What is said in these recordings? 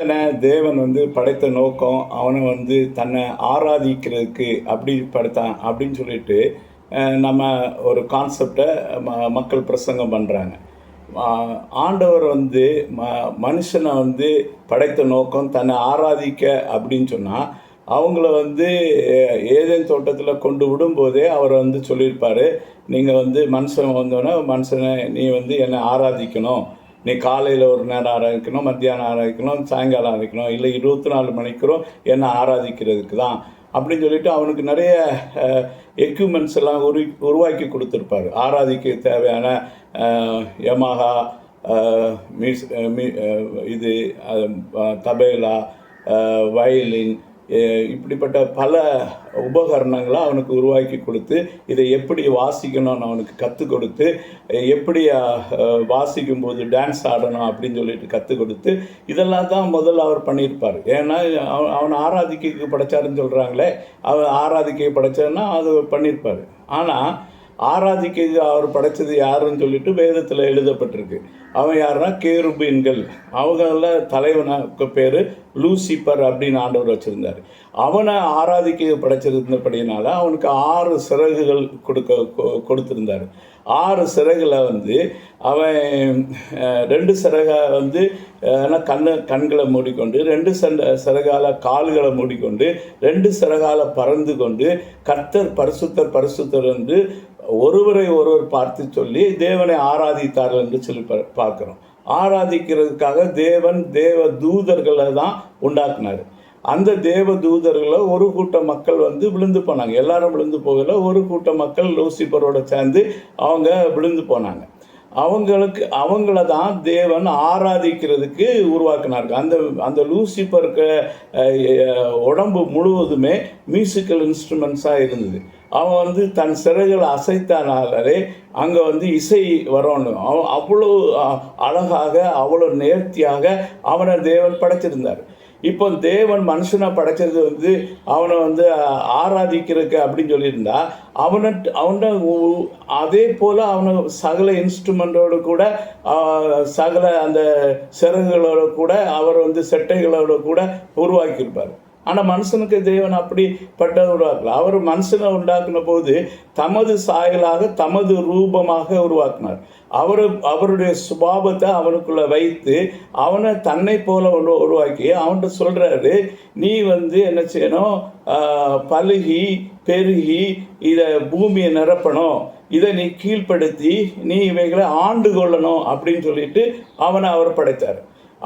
தேவன் வந்து படைத்த நோக்கம் அவனை வந்து தன்னை ஆராதிக்கிறதுக்கு அப்படி படைத்தான் அப்படின்னு சொல்லிட்டு நம்ம ஒரு கான்செப்டை ம மக்கள் பிரசங்கம் பண்ணுறாங்க ஆண்டவர் வந்து ம மனுஷனை வந்து படைத்த நோக்கம் தன்னை ஆராதிக்க அப்படின்னு சொன்னால் அவங்கள வந்து ஏதேன் தோட்டத்தில் கொண்டு விடும்போதே அவர் வந்து சொல்லியிருப்பார் நீங்கள் வந்து மனுஷன் வந்தோன்னே மனுஷனை நீ வந்து என்னை ஆராதிக்கணும் நீ காலையில் ஒரு நேரம் ஆராதிக்கணும் மத்தியானம் ஆராதிக்கணும் சாயங்காலம் ஆராதிக்கணும் இல்லை இருபத்தி நாலு மணிக்கிறோம் என்னை ஆராதிக்கிறதுக்கு தான் அப்படின்னு சொல்லிட்டு அவனுக்கு நிறைய எக்யூப்மெண்ட்ஸ் எல்லாம் உரு உருவாக்கி கொடுத்துருப்பாரு. ஆராதிக்க தேவையான யமஹா மீ இது தபேலா வயலின் இப்படிப்பட்ட பல உபகரணங்களை அவனுக்கு உருவாக்கி கொடுத்து இதை எப்படி வாசிக்கணும்னு அவனுக்கு கற்றுக் கொடுத்து எப்படி வாசிக்கும்போது வாசிக்கும் போது டான்ஸ் ஆடணும் அப்படின்னு சொல்லிட்டு கற்றுக் கொடுத்து இதெல்லாம் தான் முதல்ல அவர் பண்ணியிருப்பார். ஏன்னா அவன் அவன் ஆராதிக்கைக்கு படைச்சாருன்னு சொல்கிறாங்களே அவன் ஆராதிக்கையை படைச்சாருன்னா அது பண்ணியிருப்பார். ஆனால் ஆராதிக்கைக்கு அவர் படைச்சது யாருன்னு சொல்லிட்டு வேதத்தில் எழுதப்பட்டிருக்கு. அவன் யாருன்னா கேருபீன்கள் அவங்கள தலைவனுக்கு பேர் லூசிபர் அப்படின்னு ஆண்டவர் வச்சுருந்தார். அவனை ஆராதிக்க படைச்சிருந்தபடியினால அவனுக்கு ஆறு சிறகுகள் கொடுக்க கொ- ஆறு சிறகுல வந்து அவன் ரெண்டு சிறகை வந்து கண்ணை கண்ணு கண்களை மூடிக்கொண்டு ரெண்டு சண்ட சிறகால கால்களை மூடிக்கொண்டு ரெண்டு சிறகால பறந்து கொண்டு கர்த்தர் பரிசுத்தர் பரிசுத்தர் என்று ஒருவரை ஒருவர் பார்த்து சொல்லி தேவனை ஆராதித்தார்கள் என்று சொல்லி பா- பார்க்கிறோம். ஆராதிக்கிறதுக்காக தேவன் தேவ தூதர்களை தான் உண்டாக்குனார். அந்த தேவ தூதர்களை ஒரு கூட்ட மக்கள் வந்து விழுந்து போனாங்க. எல்லாரும் விழுந்து போகல. ஒரு கூட்ட மக்கள் லூசிபரோட சேர்ந்து அவங்க விழுந்து போனாங்க. அவங்களுக்கு அவங்கள தான் தேவன் ஆராதிக்கிறதுக்கு உருவாக்கினார்கள். அந்த அந்த லூசிபருக்கு உடம்பு முழுவதுமே மியூசிக்கல் இன்ஸ்ட்ருமெண்ட்ஸாக இருந்தது. அவன் வந்து தன் சிறைகளை அசைத்தானாலே அங்கே வந்து இசை வரணும் அவன் அவ்வளோ அழகாக அவ்வளோ நேர்த்தியாக அவனை தேவன் படைச்சிருந்தார் இப்போ தேவன் மனுஷனை படைச்சது வந்து அவனை வந்து ஆராதிக்கிறதுக்கு அப்படின்னு சொல்லியிருந்தா அவனை அவனை உ- அதே போல் அவனை சகல இன்ஸ்ட்ருமெண்ட்டோடு கூட சகல அந்த சிறகுகளோட கூட அவர் வந்து செட்டைகளோட கூட உருவாக்கியிருப்பார். ஆனால் மனுஷனுக்கு தேவன் அப்படிப்பட்ட உருவாக்கல. அவர் மனுஷனை உண்டாக்குன போது தமது சாயலாக தமது ரூபமாக உருவாக்கினார். அவர் அவருடைய சுபாவத்தை அவனுக்குள்ள வைத்து அவனை தன்னை போல ஒன்று உருவாக்கி அவன்கிட்ட சொல்றாரு நீ வந்து என்ன செய்யணும்? பழுகி பெருகி இதை பூமியை நிரப்பணும். இதை நீ கீழ்ப்படுத்தி நீ இவைகளை ஆண்டு கொள்ளணும் அப்படின்னு சொல்லிட்டு அவனை அவர் படைத்தார்.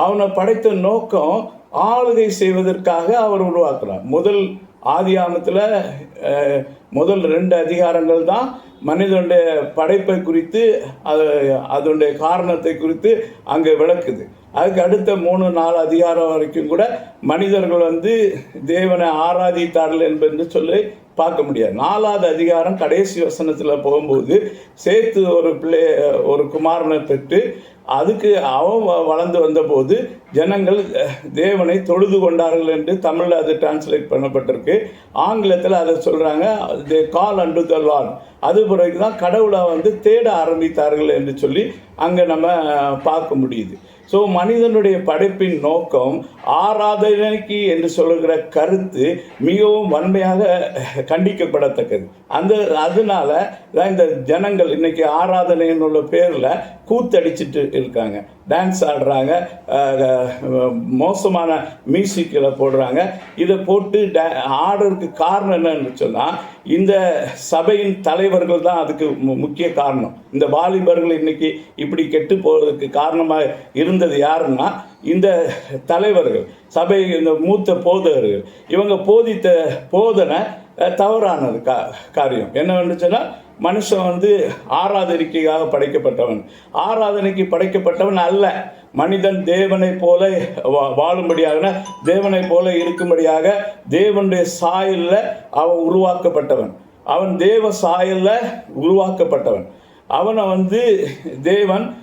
அவனை படைத்த நோக்கம் ஆளுகை செய்வதற்காக அவர் உருவாக்குறார். முதல் ஆதி ஆமத்தில் முதல் ரெண்டு அதிகாரங்கள் தான் மனிதனுடைய படைப்பை குறித்து அது அதனுடைய காரணத்தை குறித்து அங்கே விளக்குது. அதுக்கு அடுத்த மூணு நாலு அதிகாரம் வரைக்கும் கூட மனிதர்கள் வந்து தேவனை ஆராதித்தார்கள் என்பது சொல்லி பார்க்க முடியாது. நாலாவது அதிகாரம் கடைசி வசனத்தில் போகும்போது சேர்த்து ஒரு பிள்ளை ஒரு குமாரனை பெற்று அதுக்கு அவன் வ- வளர்ந்து வந்தபோது ஜனங்கள் தேவனை தொழுது கொண்டார்கள் என்று தமிழில் அது டிரான்ஸ்லேட் பண்ணப்பட்டிருக்கு. ஆங்கிலத்தில் அதை சொல்கிறாங்க தே கால் அண்டு த லார்ட் அது பிறகு தான் கடவுளை வந்து தேட ஆரம்பித்தார்கள் என்று சொல்லி அங்கே நம்ம பார்க்க முடியுது. ஸோ மனிதனுடைய படைப்பின் நோக்கம் ஆராதனைக்கு என்று சொல்லுகிற கருத்து மிகவும் வன்மையாக கண்டிக்கப்படத்தக்கது. அந்த அதனால தான் இந்த ஜனங்கள் இன்னைக்கு ஆராதனைன்னு உள்ள பேரில் கூத்தடிச்சிட்டு இருக்காங்க. டான்ஸ் ஆடுறாங்க. மோசமான மியூசிக்கில் போடுறாங்க. இதை போட்டு டே ஆடுறதுக்கு காரணம் என்னன்னு சொன்னால் இந்த சபையின் தலைவர்கள் தான் அதுக்கு மு- முக்கிய காரணம். இந்த வாலிபர்கள் இன்றைக்கி இப்படி கெட்டு போகிறதுக்கு காரணமாக இருந்தது யாருன்னா இந்த தலைவர்கள் சபை இந்த மூத்த போதகர்கள். இவங்க போதித்த போதனை தவறானது கா காரியம். என்னவென்று சொன்னால் மனுஷன் வந்து ஆராதனைக்காக படைக்கப்பட்டவன். ஆராதனைக்கு படைக்கப்பட்டவன் அல்ல. மனிதன் தேவனைப் போல வா- வாழும்படியாக தேவனைப் போல இருக்கும்படியாக தேவனுடைய சாயலில் அவன் உருவாக்கப்பட்டவன். அவன் தேவ சாயலில் உருவாக்கப்பட்டவன். அவனை வந்து தேவன்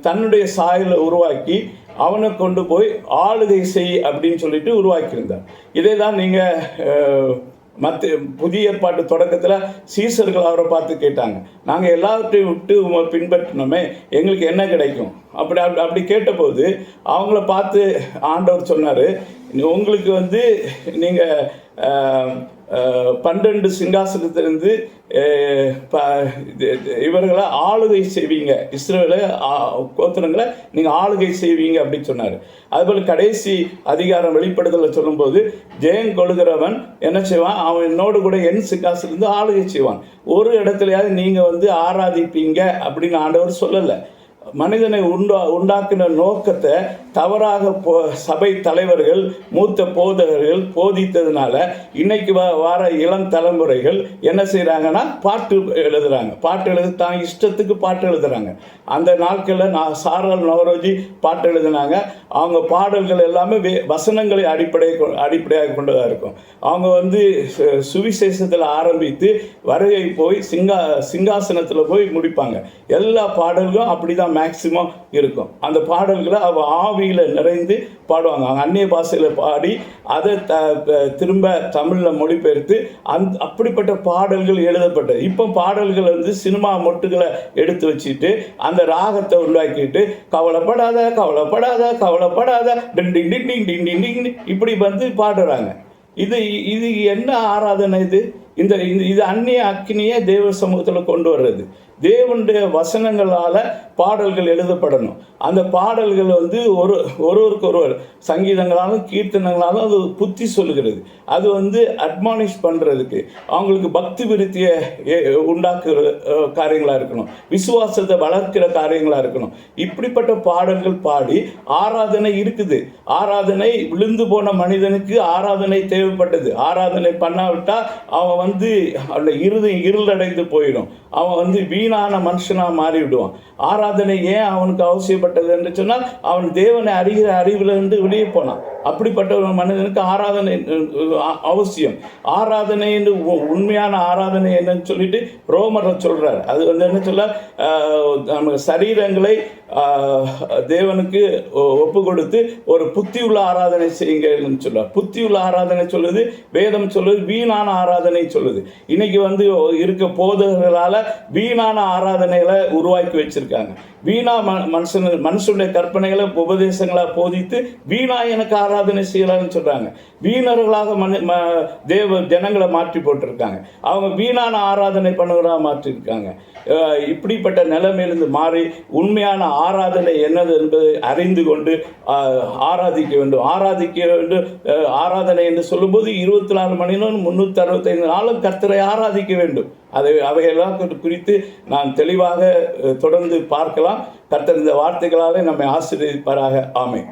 தன்னுடைய சாயலை உருவாக்கி அவனை கொண்டு போய் ஆளுகை செய் அப்படின்னு சொல்லிட்டு உருவாக்கியிருந்தார். இதை தான் நீங்கள் மற்ற புதிய ஏற்பாட்டு தொடக்கத்தில் சீசர்கள் அவரை பார்த்து கேட்டாங்க. நாங்கள் எல்லாவற்றையும் விட்டு பின்பற்றினோமே எங்களுக்கு என்ன கிடைக்கும்? அப்படி அப்படி அப்படி கேட்டபோது அவங்கள பார்த்து ஆண்டவர் சொன்னார் உங்களுக்கு வந்து நீங்கள் பன்னெண்டு சிங்காசனத்திலிருந்து ப- இது- இவர்களை ஆளுகை செய்வீங்க. இஸ்ரேல கோத்திரங்களை நீங்கள் ஆளுகை செய்வீங்க அப்படின்னு சொன்னார். அதுபோல் கடைசி அதிகாரம் வெளிப்படுதலில் சொல்லும்போது ஜெயம் கொள்கிறவன் என்ன செய்வான்? அவன் என்னோடு கூட என் சிங்காசனத்திலிருந்து ஆளுகை செய்வான். ஒரு இடத்துலையாவது நீங்கள் வந்து ஆராதிப்பீங்க அப்படின்னு ஆண்டவர் சொல்லலை. மனிதனை உண்டா உண்டாக்கின நோக்கத்தை தவறாக போ சபை தலைவர்கள் மூத்த போதகர்கள் போதித்ததுனால இன்னைக்கு வ வர இளம் தலைமுறைகள் என்ன செய்கிறாங்கன்னா பாட்டு எழுதுறாங்க. பாட்டு எழுது தான் இஷ்டத்துக்கு பாட்டு எழுதுறாங்க. அந்த நாட்களில் நான் சாரல் நவரோஜி பாட்டு எழுதினாங்க. அவங்க பாடல்கள் எல்லாமே வே வசனங்களை அடிப்படை கொ- அடிப்படையாக கொண்டதாக இருக்கும். அவங்க வந்து சு- சுவிசேஷத்தில் ஆரம்பித்து வருகை போய் சிங்கா சிங்காசனத்தில் போய் முடிப்பாங்க. எல்லா பாடல்களும் அப்படி தான் மேக்சிமம் இருக்கும். அந்த பாடல்களை அவள் ஆவி ஆவியில் நிறைந்து பாடுவாங்க. அவங்க அந்நிய பாஷையில் பாடி அதை த திரும்ப தமிழில் மொழிபெயர்த்து அந் அப்படிப்பட்ட பாடல்கள் எழுதப்பட்டது. இப்போ பாடல்கள் வந்து சினிமா மொட்டுகளை எடுத்து வச்சுட்டு அந்த ராகத்தை உருவாக்கிட்டு கவலைப்படாத கவலைப்படாத கவலைப்படாத டிங் டிங் டிங் டிங் டிங் டிங் டிங் இப்படி வந்து பாடுறாங்க. இது இது என்ன ஆராதனை இது? இந்த இது அந்நிய அக்னியை தேவ சமூகத்தில் கொண்டு வர்றது. தேவனுடைய வசனங்களால் பாடல்கள் எழுதப்படணும். அந்த பாடல்கள் வந்து ஒரு ஒருவருக்கு ஒருவர் சங்கீதங்களாலும் கீர்த்தனங்களாலும் அது புத்தி சொல்லுகிறது. அது வந்து அட்மானிஷ் பண்ணுறதுக்கு அவங்களுக்கு பக்தி விருத்தியை உண்டாக்குற காரியங்களாக இருக்கணும். விசுவாசத்தை வளர்க்கிற காரியங்களாக இருக்கணும். இப்படிப்பட்ட பாடல்கள் பாடி ஆராதனை இருக்குது. ஆராதனை விழுந்து போன மனிதனுக்கு ஆராதனை தேவைப்பட்டது. ஆராதனை பண்ணாவிட்டால் அவன் வந்து அந்த இருதயம் இருளடைந்து போயிடும். அவன் வந்து வீணான மனுஷனாக மாறிவிடுவான். ஆராதனை ஏன் அவனுக்கு அவசியப்பட்டது என்று சொன்னால் அவன் தேவனை அறிகிற அறிவிலிருந்து வெளியே போனான். அப்படிப்பட்ட ஒரு மனிதனுக்கு ஆராதனை அவசியம். ஆராதனை என்று உ- உண்மையான ஆராதனை என்னன்னு சொல்லிட்டு ரோமரை சொல்கிறார் அது வந்து என்ன சொல்ல நம்ம சரீரங்களை தேவனுக்கு ஒ- ஒப்பு கொடுத்து ஒரு புத்தி உள்ள ஆராதனை செய்யுங்கன்னு சொல்லுவார் புத்தி உள்ள ஆராதனை சொல்லுது வேதம் சொல்லுது வீணான ஆராதனை சொல்லுது. இன்னைக்கு வந்து இருக்க போதகர்களால் வீணான ஆராதனைகளை உருவாக்கி வச்சிருக்காங்க. வீணா ம மனுஷன் மனுஷனுடைய கற்பனைகளை உபதேசங்களை போதித்து வீணா எனக்கு ஆராதனை செய்யலாம்னு சொல்கிறாங்க வீணர்களாக மனு ம தேவ ஜனங்களை மாற்றி போட்டிருக்காங்க. அவங்க வீணான ஆராதனை பண்ணுகிறா மாற்றிருக்காங்க. இப்படிப்பட்ட நிலைமையிலிருந்து மாறி உண்மையான ஆராதனை என்னது என்பதை அறிந்து கொண்டு ஆராதிக்க வேண்டும். ஆராதிக்க வேண்டும் ஆராதனை என்று சொல்லும்போது இருபத்தி நாலு மணி நேரம் முந்நூற்றி அறுபத்தைந்து நாளும் கர்த்தரை ஆராதிக்க வேண்டும். அதை அவையெல்லாம் குறித்து நான் தெளிவாக தொடர்ந்து பார்க்கலாம். கர்த்தர் இந்த வார்த்தைகளாலே நம்மை ஆசீர்வதிப்பாராக. ஆமை